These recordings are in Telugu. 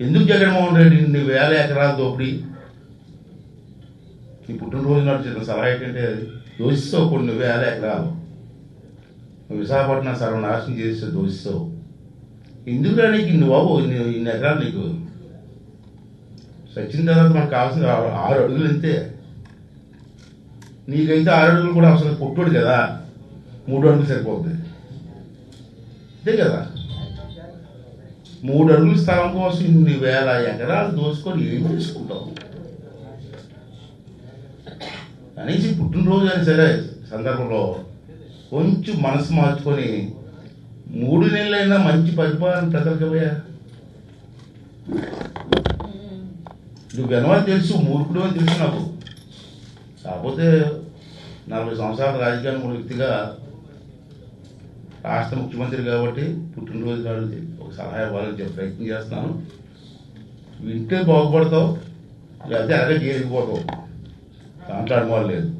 ఎందుకు జగన్మోహన్ రెడ్డి ఇన్ని వేల ఎకరాల దోపిడీ? నీ పుట్టినరోజు నాడు చిన్న సలహా ఏంటంటే అది? దోషిస్తావు కొన్ని వేల ఎకరాలు. విశాఖపట్నం సర్వనాశనం చేస్తే దోషిస్తావు. ఎందుకు నీకు ఇన్ని బాబు? ఇన్ని ఇన్ని ఎకరాలు నీకు? సచిన్ తర్వాత మనకు కావాల్సిన ఆరు ఆరు అడుగులు అంతే నీకైతే ఆరు అడుగులు కూడా అవసరం పుట్టుడు కదా. మూడు అడుగులు సరిపోతుంది అంతే కదా? మూడు అడుగుల స్థలం కోసం ఇన్ని వేల ఎకరాలు దోచుకొని ఏం చేసుకుంటావు? కనీసం పుట్టినరోజు అని సరే సందర్భంలో కొంచెం మనసు మార్చుకొని మూడు నెలలైనా మంచి పరిపాలన ప్రజలకు నువ్వు వినవని తెలుసు మూర్ఖుడు అని తెలుసు నాకు. కాకపోతే నలభై సంవత్సరాల రాజకీయాన్ని వ్యక్తిగా రాష్ట్ర ముఖ్యమంత్రి కాబట్టి పుట్టినరోజు నాడు ఒక సలహా ఇవ్వాలని ప్రయత్నం చేస్తున్నాను. వింటే బాగుపడతావు లేకపోతే అలాగే చేరిపోతావు దాంట్లో అనుమానం లేదు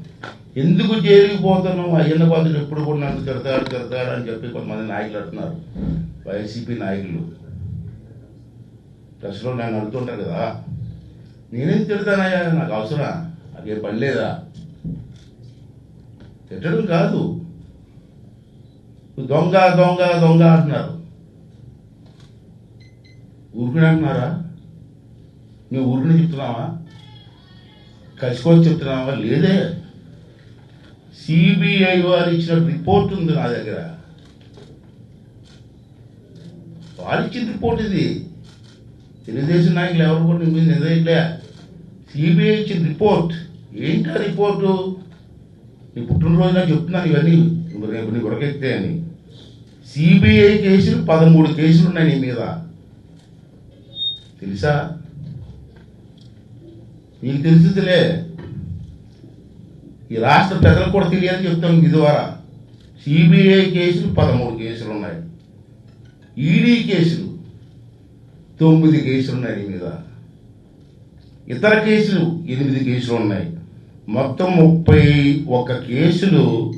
ఎందుకు చేరిపోతున్నావు అయ్యన్న బాధలు ఎప్పుడు కూడా నన్ను తిడతాడు తిడతాడు అని చెప్పి కొంతమంది నాయకులు అంటున్నారు. వైసీపీ నాయకులు. ప్రెస్లో నన్ను అడుగుతుంటారు కదా నేనేం తిడతానయ్యా? నాకు అవసరం. నాకేం పని లేదా? తిట్టడం కాదు. దొంగ దొంగ దొంగ అంటున్నారు. ఉరుకుని అంటున్నారా? మేము ఉరుకుని చెప్తున్నావా? కలిసిపోయి చెప్తున్నావా? లేదే. సిబిఐ వారు ఇచ్చిన రిపోర్ట్ ఉంది నా దగ్గర. వారు ఇచ్చిన రిపోర్ట్ ఇది. తెలుగుదేశం నాయకులు ఎవరు కూడా మీరు నిజయట్లే సిబిఐ ఇచ్చిన రిపోర్ట్. ఏంటి ఆ రిపోర్టు? నీ పుట్టినరోజు చెప్తున్నాను ఇవన్నీ. రేపు నీ ఉడకెక్కితే అని. సిబిఐ కేసులు పదమూడు కేసులు ఉన్నాయి నీ మీద. తెలుసా? నీకు తెలుసులే ఈ రాష్ట్ర ప్రజలకు కూడా తెలియాలని చెప్తాం మీ ద్వారా సిబిఐ కేసులు పదమూడు కేసులు ఉన్నాయి. ఈడీ కేసులు తొమ్మిది కేసులు ఉన్నాయి నీ మీద. ఇతర కేసులు ఎనిమిది కేసులు ఉన్నాయి. మొత్తం ముప్పై ఒక్క కేసులు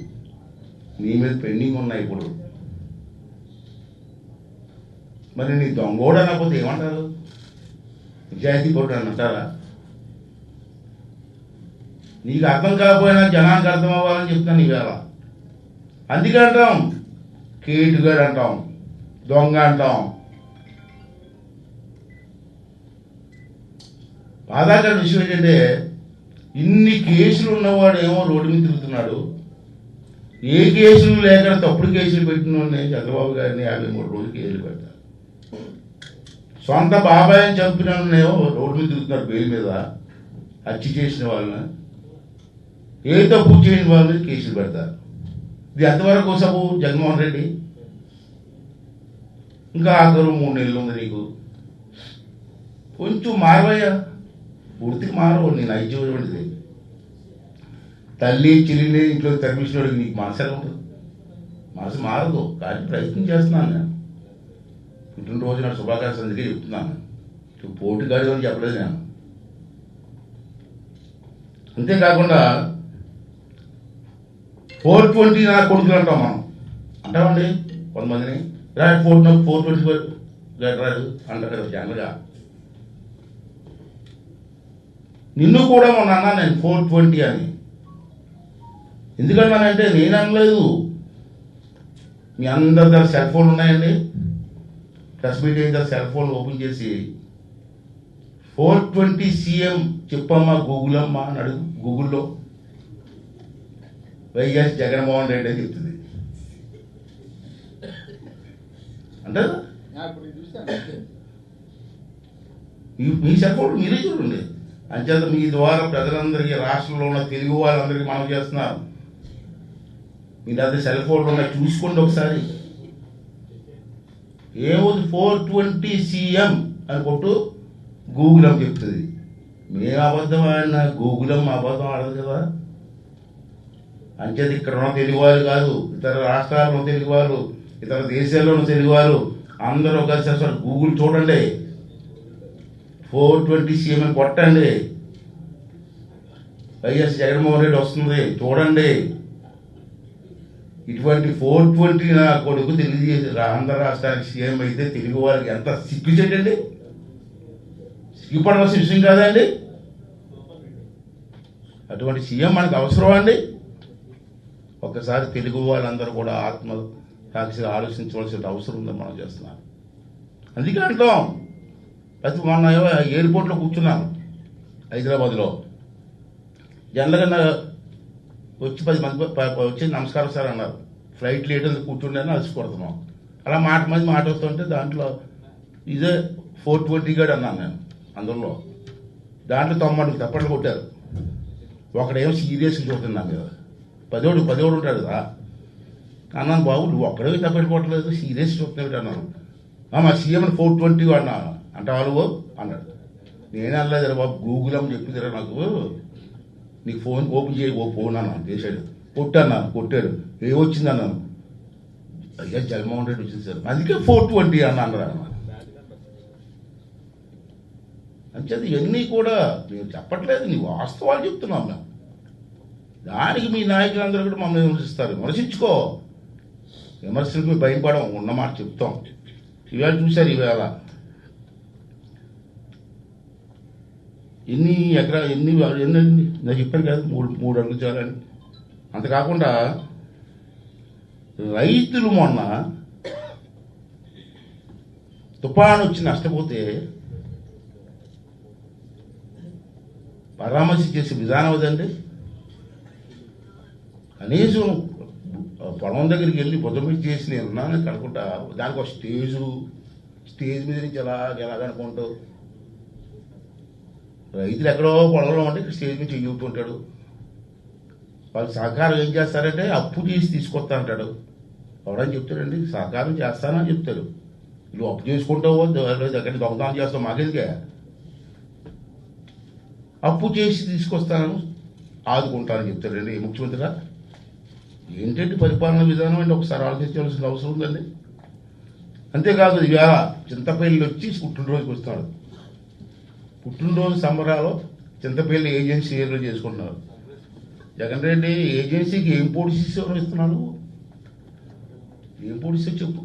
నీ మీద పెండింగ్ ఉన్నాయి ఇప్పుడు. మరి నీ దొంగోడు అనకపోతే ఏమంటారు? నిజాయితీ పరుడు అని అంటారా నీకు అర్థం కాకపోయినా జనానికి అర్థం అవ్వాలని చెప్తాను ఈవేళ అందుకే అంటాం కేటుగాడు అంటాం దొంగ అంటాం. బాధాకర విషయం ఏంటంటే ఇన్ని కేసులు ఉన్నవాడు ఏమో రోడ్డు మీద తిరుగుతున్నాడు. ఏ కేసులు లేక తప్పుడు కేసులు పెట్టిన చంద్రబాబు గారిని యాభై మూడు రోజులు కేసులు పెడతారు. సొంత బాబాయ్ చంపిన రోడ్డు మీద తిరుగుతున్నారు బెయిల్ మీద. హత్య చేసిన వాళ్ళని. ఏ తప్పు చేయని వాళ్ళ మీద కేసులు పెడతారు. ఇది ఎంతవరకు సబు జగన్మోహన్ రెడ్డి? ఇంకా ఆఖరు మూడు నెలలు ఉంది నీకు. కొంచెం మారవయ్యా. పూర్తికి మారవు. నేను ఐజ్యమైనది తల్లి చెల్లిని ఇంట్లో తరిమించినోడికి నీకు మనసు ఎలా ఉంటుంది? మనసు మారదు. కానీ ప్రయత్నం చేస్తున్నాను నేను. పుట్టినరోజు నా శుభాకాంక్షలు అందుకే చెప్తున్నాను. నువ్వు కాదు అని చెప్పలేదు నేను. అంతేకాకుండా ఫోర్ ట్వంటీ నా కొడుకులు అంటాం మనం. అంటామండి కొంతమందిని. రా ఫోర్ ఫోర్ ట్వంటీ ఫోర్ రాడు అంటారు కదా జనరల్గా. నిన్ను కూడా మొన్న అన్నా నేను ఫోర్ ట్వంటీ అని. ఎందుకన్నానంటే నేను అనలేదు. మీ అందరి దగ్గర సెల్ ఫోన్లు ఉన్నాయండి. తర్వాత సెల్ ఫోన్ ఓపెన్ చేసి ఫోర్ ట్వంటీ సీఎం చెప్పమ్మా గూగుల్ అమ్మా అని అడుగు గూగుల్లో. వైఎస్ జగన్మోహన్ రెడ్డి అని చెప్తుంది. అంటే మీ సెల్ ఫోన్ మీరే చూడండి. అంచేత మీ ద్వారా ప్రజలందరికీ రాష్ట్రంలో ఉన్న తెలుగు వాళ్ళందరికీ మనం చేస్తున్నారు మీ దగ్గర సెల్ ఫోన్లు ఉన్నాయి చూసుకోండి ఒకసారి. ఏముంది? ఫోర్ ట్వంటీ సీఎం అని కొట్టు గూగుల్ అని చెప్తుంది. మేము అబద్ధం ఆడినా గూగుల్ అమ్మ అబద్ధం ఆడదు కదా. అంచేది ఇక్కడ ఉన్న తెలుగువారు కాదు ఇతర రాష్ట్రాల్లో ఉన్న తెలుగువారు ఇతర దేశాల్లో ఉన్న తెలుగువారు అందరూ కలిసి అసలు గూగుల్ చూడండి. ఫోర్ ట్వంటీ సీఎం అని కొట్టండి. వైఎస్ జగన్మోహన్ రెడ్డి వస్తుంది. చూడండి. ఇటువంటి ఫోర్ ట్వంటీ నా కొడుకు తెలియజేసి ఆంధ్ర రాష్ట్రానికి సీఎం అయితే తెలుగు వారికి ఎంత సిగ్గుచేటండి? సిగ్గుపడవలసిన విషయం కాదండి. అటువంటి సీఎం మనకు అవసరం అండి? ఒకసారి తెలుగు వాళ్ళందరూ కూడా ఆత్మ సాక్షిగా ఆలోచించవలసిన అవసరం ఉందని మనం చేస్తున్నాం. అందుకే అంటాం ప్రతి మొన్న ఎయిర్పోర్ట్లో కూర్చున్నాను హైదరాబాద్లో. జనరల్గా వచ్చి పది మంది వచ్చి నమస్కారం సార్ అన్నారు. ఫ్లైట్ లేట్ అని కూర్చుండేని అలసిపోతున్నాం అలా మాట మంది మాట వస్తుంటే దాంట్లో ఇదే ఫోర్ ట్వంటీ గడ్ అన్నాను నేను అందులో. దాంట్లో తొమ్మిది తప్పట్లు కొట్టారు. ఒకడేమో సీరియస్ చూస్తున్నా మీద. పదోడు పదోడు ఉంటాడు కదా. అన్నాను బాబు నువ్వు ఒక్కడే కొట్టలేదు సీరియస్ చూస్తున్నావు అన్నాను. మా సీఎం ఫోర్ ట్వంటీ అన్నా అంటే వాళ్ళు అన్నాడు. నేనే అనలేదు బాబు గూగుల్ అని చెప్పిందిరా నాకు. నీకు ఫోన్ ఓపెన్ చేయి ఓ ఫోన్ అన్నాను చేశాడు. కొట్టన్నాను కొట్టాడు. ఏమొచ్చింది అన్నాను? అయ్యా జగన్మోహన్ రెడ్డి వచ్చింది సార్. అందుకే ఫోర్ ట్వంటీ అన్న అన్నారు అన్నమాట అంచేది ఇవన్నీ కూడా నేను చెప్పట్లేదు నీ వాస్తవాలు చెప్తున్నాం మేము. దానికి మీ నాయకులందరూ కూడా మమ్మల్ని విమర్శిస్తారు. విమర్శించుకో. విమర్శలకు భయపడం ఉన్న మాట చెప్తాం. ఇవాళ చూశారు ఇవాళ. ఎన్ని ఎకరా ఎన్ని ఎన్ని నాకు చెప్పాను కదా మూడు మూడు అడుగులు చాలని. అంత కాకుండా రైతులు మొన్న తుఫాను వచ్చి నష్టపోతే పరామర్శ చేసే విధానం అదండి. కనీసం పొలం దగ్గరికి వెళ్ళి బుద్ధమిచ్చి చేసి నేను ఉన్నాను కనుకుంటా దానికి ఒక స్టేజు స్టేజ్ మీద నుంచి ఎలా ఎలాగనుకుంటూ రైతులు ఎక్కడో పొలంలో ఉంటే ఇక్కడ స్టేజ్ మీద చెయ్యుతుంటాడు వాళ్ళు సహకారం ఏం చేస్తారంటే అప్పు చేసి తీసుకొస్తా అంటాడు. ఎవరైనా చెప్తారండి సహకారం చేస్తానని చెప్తారు నువ్వు అప్పు చేసుకుంటావో ఎక్కడ దొంగతనం చేస్తావు మాకెందుకే? అప్పు చేసి తీసుకొస్తాను ఆదుకుంటానని చెప్తారండి ముఖ్యమంత్రిగా ఏంటంటే పరిపాలన విధానం అంటే ఒకసారి ఆలోచించాల్సిన అవసరం ఉందండి. అంతేకాదు ఇవాళ చింతపల్లి వచ్చి పుట్టినరోజుకి వస్తున్నాడు. పుట్టినరోజు సంబరాలు చింతపల్లి ఏజెన్సీ ఏదో చేసుకుంటున్నారు. జగన్ రెడ్డి ఏజెన్సీకి ఏం పొడిసి ఇస్తున్నాను ఏం పొడిసి చెప్పు.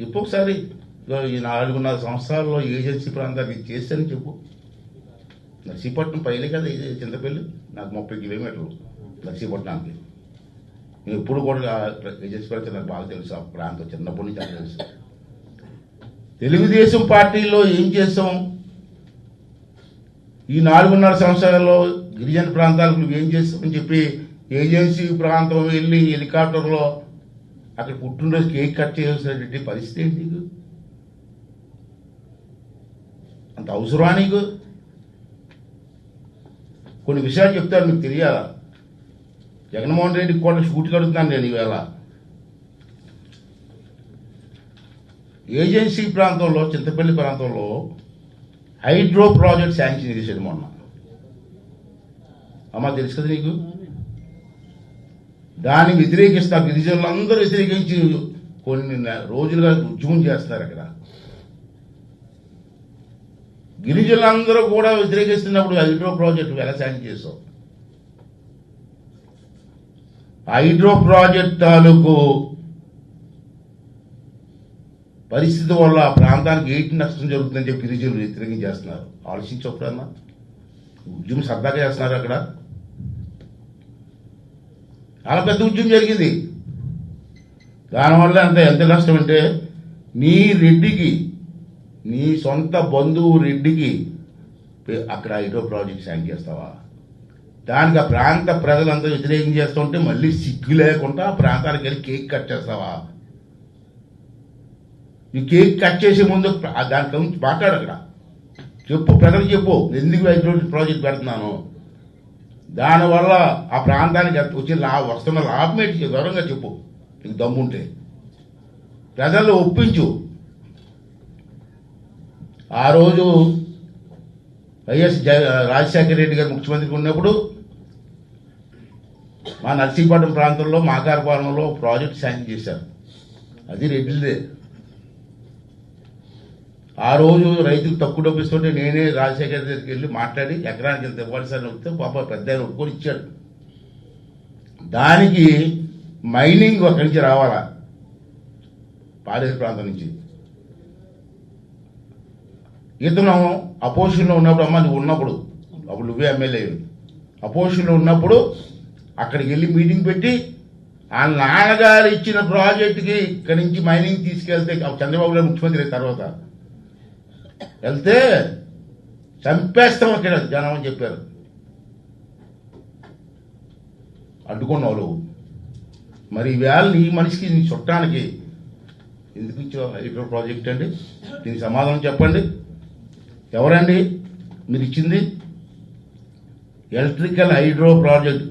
చెప్పు ఒకసారి ఈ నాలుగున్నర సంవత్సరాల్లో ఏజెన్సీ ప్రాంతానికి ఇది చెప్పు. నర్సీపట్నం పైనే కదా ఇది చింతపల్లి. నాకు ముప్పై కిలోమీటర్లు నర్సీపట్నానికి. నేను ఎప్పుడు కూడా ఏజెన్సీ ప్రాంతం నాకు బాగా తెలుసు. ఆ ప్రాంతం చిన్నప్పటి నుంచి నాకు తెలుసు. తెలుగుదేశం పార్టీలో ఏం చేస్తాం? ఈ నాలుగున్నర సంవత్సరాల్లో గిరిజన ప్రాంతాలకు నువ్వు ఏం చేస్తామని చెప్పి ఏజెన్సీ ప్రాంతం వెళ్ళి హెలికాప్టర్లో అక్కడ పుట్టినరోజు కేక్ కట్ చేయాల్సినటువంటి పరిస్థితి ఏంటి నీకు? అంత అవసరమా నీకు? కొన్ని విషయాలు చెప్తారు మీకు తెలియాలా? జగన్మోహన్ రెడ్డికి కూడా షూట్ కడుతున్నాను నేను ఈవేళ ఏజెన్సీ ప్రాంతంలో చింతపల్లి ప్రాంతంలో హైడ్రో ప్రాజెక్ట్ శాంక్షన్ చేసేది మొన్న. అమ్మ తెలుసు కదా నీకు? దాన్ని వ్యతిరేకిస్తా గిరిజనులందరూ వ్యతిరేకించి కొన్ని రోజులుగా ఉద్యమం చేస్తున్నారు అక్కడ. గిరిజనులందరూ కూడా వ్యతిరేకిస్తున్నప్పుడు హైడ్రో ప్రాజెక్టు ఎలా శాంక్షన్ చేసావు హైడ్రో ప్రాజెక్ట్ తాలూకు పరిస్థితి వల్ల ఆ ప్రాంతానికి ఏంటి నష్టం జరుగుతుందని చెప్పి గిరిజనులు వ్యతిరేకం చేస్తున్నారు. ఆలోచించప్పుడన్నా ఉద్యమం సరదాగా చేస్తున్నారు అక్కడ. చాలా పెద్ద ఉద్యమం జరిగింది. దానివల్ల అంత ఎంత నష్టం అంటే నీ రెడ్డికి నీ సొంత బంధువు రెడ్డికి అక్కడ హైడ్రో ప్రాజెక్ట్ శాంక్ చేస్తావా? దానికి ఆ ప్రాంత ప్రజలంతా వ్యతిరేకం చేస్తుంటే మళ్ళీ సిగ్గు లేకుండా ఆ ప్రాంతానికి వెళ్ళి కేక్ కట్ చేస్తావా? ఈ కేక్ కట్ చేసే ముందు దాని గురించి మాట్లాడు అక్కడ చెప్పు ప్రజలకు చెప్పు. ఎందుకు హైడ్రో ప్రాజెక్ట్ పెడుతున్నాను? దానివల్ల ఆ ప్రాంతానికి వచ్చి లా వస్తున్న లాభం ఏంటి? దూరంగా చెప్పు. నీకు దమ్ముంటే. ప్రజల్లో ఒప్పించు. ఆ రోజు వైఎస్ రాజశేఖర రెడ్డి గారు ముఖ్యమంత్రికి ఉన్నప్పుడు మా నర్సీపట్నం ప్రాంతంలో మాకారపాలెంలో ప్రాజెక్ట్ శాంక్షన్ చేశారు. అది రెడ్డిదే ఆ రోజు రైతులు తక్కువ డబ్బు ఇస్తుంటే నేనే రాజశేఖర దగ్గరికి వెళ్ళి మాట్లాడి ఎకరానికి ఇంత ఇవ్వాలి అని వస్తే పాప పెద్ద ఆయన ఒప్పుకొని ఇచ్చాడు. దానికి మైనింగ్ అక్కడి నుంచి రావాలా? పాడేరు ప్రాంతం నుంచి. ఇతను అపోజిషన్లో ఉన్నప్పుడు అమ్మ నువ్వు ఉన్నప్పుడు అప్పుడు నువ్వే ఎమ్మెల్యే అపోజిషన్లో ఉన్నప్పుడు అక్కడికి వెళ్ళి మీటింగ్ పెట్టి ఆ నాన్నగారు ఇచ్చిన ప్రాజెక్టుకి ఇక్కడి నుంచి మైనింగ్ తీసుకెళ్తే చంద్రబాబు గారు ముఖ్యమంత్రి అయిన తర్వాత వెళ్తే చంపేస్తాం అక్కడ జనం అని చెప్పారు. అడ్డుకున్న వాళ్ళు. మరి వేళని నీ మనిషికి నీ చుట్టానికి ఎందుకు ఇచ్చావు హైడ్రో ప్రాజెక్ట్ అండి. దీనికి సమాధానం చెప్పండి. ఎవరండి? మీరు ఇచ్చింది? Electrical hydro project.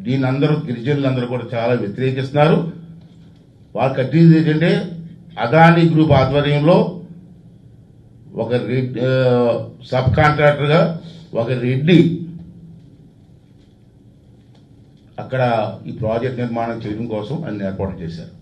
దీని అందరూ గిరిజనులు అందరూ కూడా చాలా వ్యతిరేకిస్తున్నారు. వాళ్ళు కట్టింది ఏంటంటే అదానీ గ్రూప్ ఆధ్వర్యంలో ఒక రెడ్డి సబ్ కాంట్రాక్టర్గా ఒక రెడ్డి అక్కడ ఈ ప్రాజెక్ట్ నిర్మాణం చేయడం కోసం అన్ని ఏర్పాటు చేశారు.